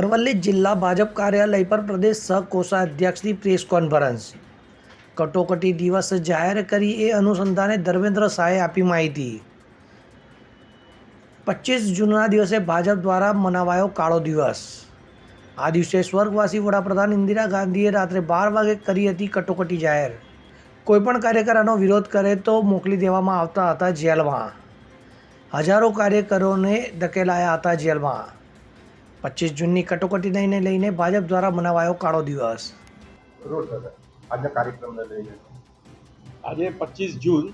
અરવલ્લી જિલ્લા ભાજપ કાર્યાલય પર પ્રદેશ સહ કોષાધ્યક્ષની પ્રેસ કોન્ફરન્સ. કટોકટી દિવસ જાહેર કરી એ અનુસંધાને ધર્મેન્દ્ર શાહે આપી માહિતી. પચીસ જૂનના દિવસે ભાજપ દ્વારા મનાવાયો કાળો દિવસ. આ દિવસે સ્વર્ગવાસી વડાપ્રધાન ઇન્દિરા ગાંધીએ રાત્રે બાર વાગે કરી હતી કટોકટી જાહેર. કોઈપણ કાર્યકરોનો વિરોધ કરે તો મોકલી દેવામાં આવતા હતા જેલમાં. હજારો કાર્યકરોને ધકેલાયા હતા જેલમાં. પચીસ જૂનની કટોકટીને લઈને ભાજપ દ્વારા મનાવાયો કાળો દિવસ. આજના કાર્યક્રમને લઈને. આજે પચીસ જૂન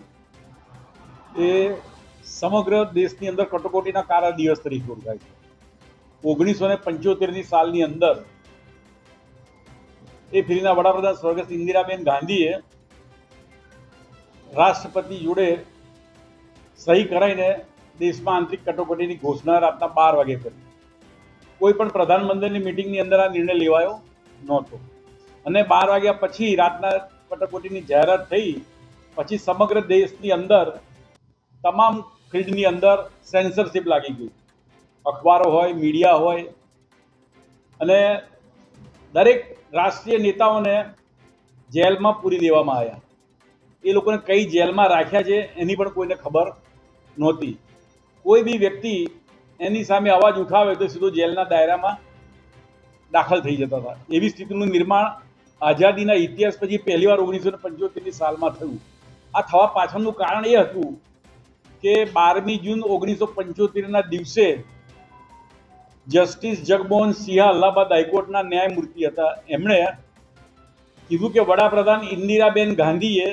એ સમગ્ર દેશની અંદર કટોકટીના કાળા દિવસ તરીકે ઓળખાય છે. ઓગણીસો ને પંચોતેરની સાલની અંદર એ ફિરીના વડાપ્રધાન સ્વર્ગસ્થ ઇન્દિરાબેન ગાંધીએ રાષ્ટ્રપતિ જોડે સહી કરાઈને દેશમાં આંતરિક કટોકટીની ઘોષણા રાતના બાર વાગે કરી. કોઈ પણ પ્રધાનમંત્રીની મિટિંગની અંદર આ નિર્ણય લેવાયો નહોતો. અને બાર વાગ્યા પછી રાતના કટોકટીની જાહેરાત થઈ, પછી સમગ્ર દેશની અંદર, તમામ ફિલ્ડની અંદર સેન્સરશિપ લાગી ગઈ અખબારો હોય મીડિયા હોય, અને દરેક રાષ્ટ્રીય નેતાઓને જેલમાં પૂરી દેવામાં આવ્યા. એ લોકોને કઈ જેલમાં રાખ્યા છે એની પણ કોઈને ખબર નહોતી. કોઈ બી વ્યક્તિ એની સામે અવાજ ઉઠાવે તો સીધો જેલના દાયરામાં દાખલ થઈ જતા હતા. એવી સ્થિતિનું નિર્માણ આઝાદીના ઇતિહાસ પછી પહેલીવાર ઓગણીસો ને પંચોતેરની સાલમાં થયું. આ થવા પાછળનું કારણ એ હતું કે બારમી જૂન ઓગણીસો પંચોતેરના દિવસે જસ્ટિસ જગમોહન સિંહ અલ્હાબાદ હાઈકોર્ટના ન્યાયમૂર્તિ હતા. એમણે કીધું કે વડાપ્રધાન ઇન્દિરાબેન ગાંધીએ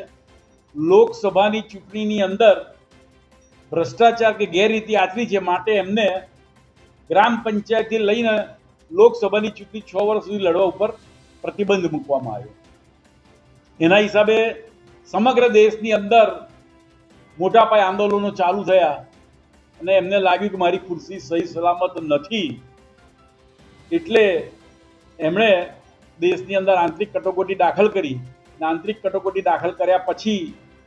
લોકસભાની ચૂંટણીની અંદર ભ્રષ્ટાચાર કે ગેરરીતિ આચરી છે માટે એમને ગ્રામ પંચાયતથી લઈને લોકસભાની ચૂંટણી છ વર્ષ સુધી લડવા ઉપર પ્રતિબંધ મૂકવામાં આવ્યો. એના હિસાબે સમગ્ર દેશની અંદર મોટા પાયે આંદોલનો ચાલુ થયા અને એમને લાગ્યું કે મારી ખુરશી સહી સલામત નથી. એટલે એમણે દેશની અંદર આંતરિક કટોકટી દાખલ કરી આંતરિક કટોકટી દાખલ કર્યા પછી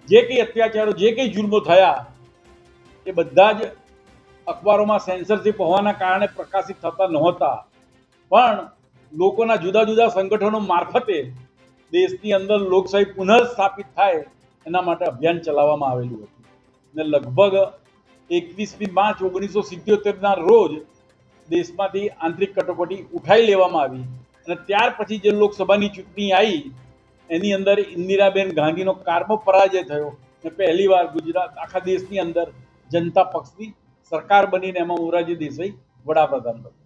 જે કંઈ અત્યાચારો, જે કંઈ જુલ્મો થયા એ બધા જ અખબારોમાં સેન્સરશિપ હોવાના કારણે પ્રકાશિત થતા નહોતા. પણ લોકોના જુદા જુદા સંગઠનો મારફતે દેશની અંદર લોકશાહી પુનઃસ્થાપિત થાય એના માટે અભિયાન ચલાવવામાં આવેલું હતું. ને લગભગ એકવીસમી માર્ચ ઓગણીસો સિત્યોતેરના રોજ દેશમાંથી આંતરિક કટોકટી ઉઠાઈ લેવામાં આવી અને ત્યાર પછી જે લોકસભાની ચૂંટણી આવી, એની અંદર ઇન્દિરાબેન ગાંધીનો કારમો પરાજય થયો ને પહેલીવાર ગુજરાત, આખા દેશની અંદર જનતા પક્ષની સરકાર બનીને એમાં મોરારજી દેસાઈ વડાપ્રધાન બન્યા.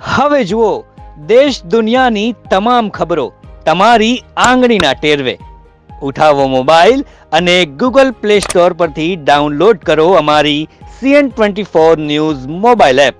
હવે જુઓ, દેશ દુનિયાની તમામ ખબરો તમારી આંગળીના ટેરવે. ઉઠાવો મોબાઈલ અને ગૂગલ પ્લે સ્ટોર પરથી ડાઉનલોડ કરો અમારી CN twenty four news mobile app.